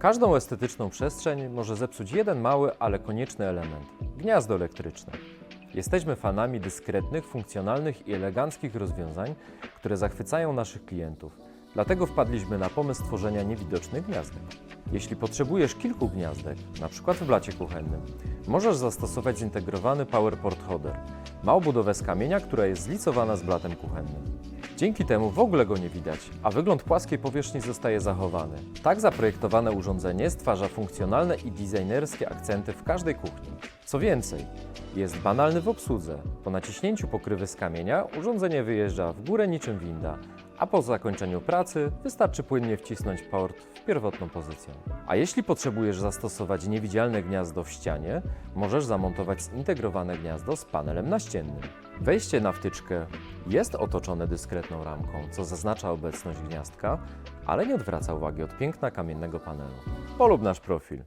Każdą estetyczną przestrzeń może zepsuć jeden mały, ale konieczny element gniazdo elektryczne. Jesteśmy fanami dyskretnych, funkcjonalnych i eleganckich rozwiązań, które zachwycają naszych klientów. Dlatego wpadliśmy na pomysł tworzenia niewidocznych gniazdek. Jeśli potrzebujesz kilku gniazdek, np. w blacie kuchennym, możesz zastosować zintegrowany PowerPort Holder. Ma obudowę z kamienia, która jest zlicowana z blatem kuchennym. Dzięki temu w ogóle go nie widać, a wygląd płaskiej powierzchni zostaje zachowany. Tak zaprojektowane urządzenie stwarza funkcjonalne i designerskie akcenty w każdej kuchni. Co więcej, jest banalny w obsłudze. Po naciśnięciu pokrywy z kamienia urządzenie wyjeżdża w górę niczym winda, a po zakończeniu pracy wystarczy płynnie wcisnąć port w pierwotną pozycję. A jeśli potrzebujesz zastosować niewidzialne gniazdo w ścianie, możesz zamontować zintegrowane gniazdo z panelem naściennym. Wejście na wtyczkę jest otoczone dyskretną ramką, co zaznacza obecność gniazdka, ale nie odwraca uwagi od piękna kamiennego panelu. Polub nasz profil.